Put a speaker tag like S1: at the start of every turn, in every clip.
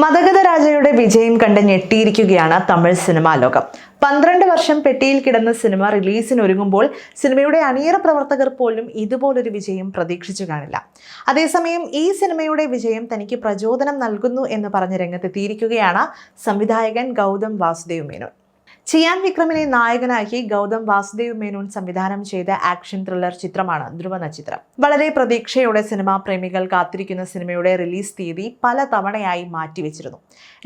S1: മതഗത രാജയുടെ വിജയം കണ്ട് ഞെട്ടിയിരിക്കുകയാണ് തമിഴ് സിനിമാ ലോകം. പന്ത്രണ്ട് വർഷം പെട്ടിയിൽ കിടന്ന സിനിമ റിലീസിനൊരുങ്ങുമ്പോൾ സിനിമയുടെ അണിയറ പ്രവർത്തകർ പോലും ഇതുപോലൊരു വിജയം പ്രതീക്ഷിച്ചു കാണില്ല. അതേസമയം ഈ സിനിമയുടെ വിജയം തനിക്ക് പ്രചോദനം നൽകുന്നു എന്ന് പറഞ്ഞ് രംഗത്തെത്തിയിരിക്കുകയാണ് സംവിധായകൻ ഗൗതം വാസുദേവ് മേനോൻ. ചിയാൻ വിക്രമിനെ നായകനാക്കി ഗൗതം വാസുദേവ് മേനോൻ സംവിധാനം ചെയ്ത ആക്ഷൻ ത്രില്ലർ ചിത്രമാണ് ധ്രുവ നക്ഷത്രം. വളരെ പ്രതീക്ഷയോടെ സിനിമാ പ്രേമികൾ കാത്തിരിക്കുന്ന സിനിമയുടെ റിലീസ് തീയതി പല തവണയായി മാറ്റിവെച്ചിരുന്നു.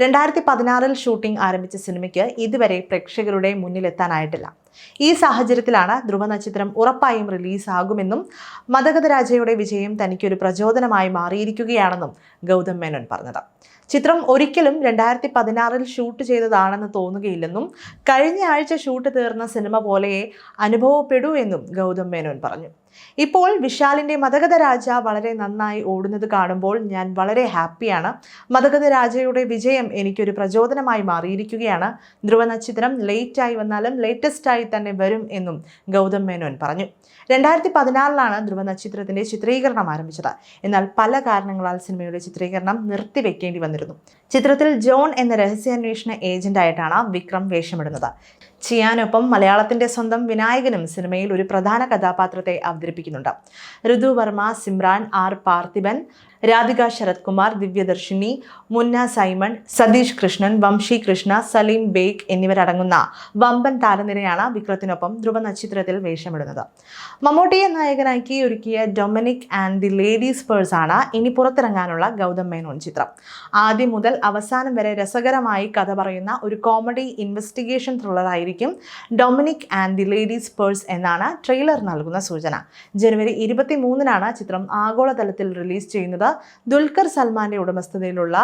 S1: രണ്ടായിരത്തി പതിനാറിൽ ഷൂട്ടിംഗ് ആരംഭിച്ച സിനിമയ്ക്ക് ഇതുവരെ പ്രേക്ഷകരുടെ മുന്നിലെത്താനായിട്ടില്ല. ഈ സാഹചര്യത്തിലാണ് ധ്രുവ നക്ഷത്രം ഉറപ്പായും റിലീസാകുമെന്നും മതഗത രാജയുടെ വിജയം തനിക്കൊരു പ്രചോദനമായി മാറിയിരിക്കുകയാണെന്നും ഗൗതം മേനോൻ പറഞ്ഞത്. ചിത്രം ഒരിക്കലും രണ്ടായിരത്തി പതിനാറിൽ ഷൂട്ട് ചെയ്തതാണെന്ന് തോന്നുകയില്ലെന്നും കഴിഞ്ഞ ആഴ്ച ഷൂട്ട് തീർന്ന സിനിമ പോലെ അനുഭവപ്പെടൂ എന്നും ഗൗതം മേനോൻ പറഞ്ഞു. ഇപ്പോൾ വിശാലിന്റെ മതഗത രാജ വളരെ നന്നായി ഓടുന്നത് കാണുമ്പോൾ ഞാൻ വളരെ ഹാപ്പിയാണ്. മതഗത രാജയുടെ വിജയം എനിക്കൊരു പ്രചോദനമായി മാറിയിരിക്കുകയാണ്. ധ്രുവ നക്ഷത്രം ലേറ്റായി വന്നാലും ലേറ്റസ്റ്റായി തന്നെ വരും എന്നും ഗൗതം മേനോൻ പറഞ്ഞു. രണ്ടായിരത്തി പതിനാറിലാണ് ധ്രുവ നക്ഷത്രത്തിന്റെ ചിത്രീകരണം ആരംഭിച്ചത്. എന്നാൽ പല കാരണങ്ങളാൽ സിനിമയുടെ ചിത്രീകരണം നിർത്തിവെക്കേണ്ടി വന്നിരുന്നു. ചിത്രത്തിൽ ജോൺ എന്ന രഹസ്യാന്വേഷണ ഏജന്റായിട്ടാണ് വിക്രം വേഷമിടുന്നത്. ചിയാനൊപ്പം മലയാളത്തിന്റെ സ്വന്തം വിനായകനും സിനിമയിൽ ഒരു പ്രധാന കഥാപാത്രത്തെ അവതരിപ്പിക്കുന്നുണ്ട്. ഋതു വർമ്മ സിമ്രാൻ ആർ പാർത്ഥിബൻ രാധിക ശരത് കുമാർ ദിവ്യദർശിനി മുന്ന സൈമൺ സതീഷ് കൃഷ്ണൻ വംശി കൃഷ്ണ സലീം ബേഗ് എന്നിവരടങ്ങുന്ന വമ്പൻ താരനിരയാണ് വിക്രത്തിനൊപ്പം ധ്രുവ നക്ഷത്രത്തിൽ വേഷമിടുന്നത്. മമ്മൂട്ടിയെ നായകനാക്കി ഒരുക്കിയ Dominic and the ladies purse ആണ് ഇനി പുറത്തിറങ്ങാനുള്ള ഗൗതം മേനോൻ ചിത്രം. ആദ്യം മുതൽ അവസാനം വരെ രസകരമായി കഥ പറയുന്ന ഒരു comedy investigation ത്രില്ലറായിരിക്കും Dominic and the ladies purse എന്നാണ് ട്രെയിലർ നൽകുന്ന സൂചന. ജനുവരി ഇരുപത്തി മൂന്നിനാണ് ചിത്രം ആഗോളതലത്തിൽ റിലീസ് ചെയ്യുന്നത്. ദുൽഖർ സൽമാന്റെ ഉടമസ്ഥതയിലുള്ള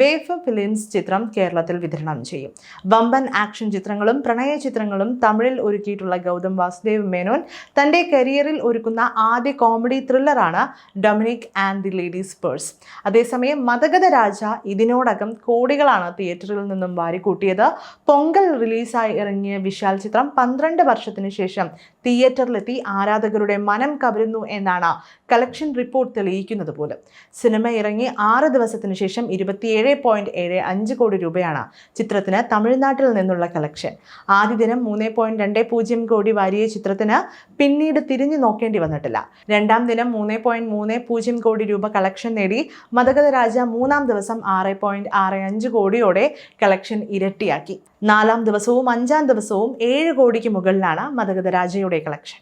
S1: വേഫ് ഫിലിംസ് ചിത്രം കേരളത്തിൽ വിതരണം ചെയ്യും. വമ്പൻ ആക്ഷൻ ചിത്രങ്ങളും പ്രണയ ചിത്രങ്ങളും തമിഴിൽ ഒരുക്കിയിട്ടുള്ള ഗൗതം വാസുദേവ് മേനോൻ തന്റെ കരിയറിൽ ഒരുക്കുന്ന ആദ്യ comedy ത്രില്ലറാണ് Dominic and the ladies purse. അതേസമയം മതഗത രാജ ഇതിനോടകം കോടികളാണ് തിയേറ്ററിൽ നിന്നും വാരിക്കൂട്ടിയത്. പൊങ്കൽ റിലീസായി ഇറങ്ങിയ വിശാൽ ചിത്രം പന്ത്രണ്ട് വർഷത്തിന് ശേഷം തിയേറ്ററിലെത്തി ആരാധകരുടെ മനം കവരുന്നു എന്നാണ് കളക്ഷൻ റിപ്പോർട്ട് തെളിയിക്കുന്നത് പോലും സിനിമ ഇറങ്ങി ആറ് ദിവസത്തിന് ശേഷം ഇരുപത്തിയേഴ് പോയിന്റ് ഏഴ് അഞ്ച് കോടി രൂപയാണ് ചിത്രത്തിന് തമിഴ്നാട്ടിൽ നിന്നുള്ള കളക്ഷൻ ആദ്യ ദിനം മൂന്ന് പോയിന്റ് രണ്ട് പൂജ്യം കോടി വാരിയ ചിത്രത്തിന് പിന്നീട് തിരിഞ്ഞു നോക്കേണ്ടി വന്നിട്ടില്ല. രണ്ടാം ദിനം മൂന്ന് പോയിന്റ് മൂന്ന് പൂജ്യം കോടി രൂപ കളക്ഷൻ നേടി മതഗത രാജ മൂന്നാം ദിവസം ആറ് പോയിന്റ് ആറ് അഞ്ച് കോടിയോടെ കളക്ഷൻ ഇരട്ടിയാക്കി. നാലാം ദിവസവും അഞ്ചാം ദിവസവും ഏഴ് കോടിക്ക് മുകളിലാണ് മതഗത രാജയുടെ കളക്ഷൻ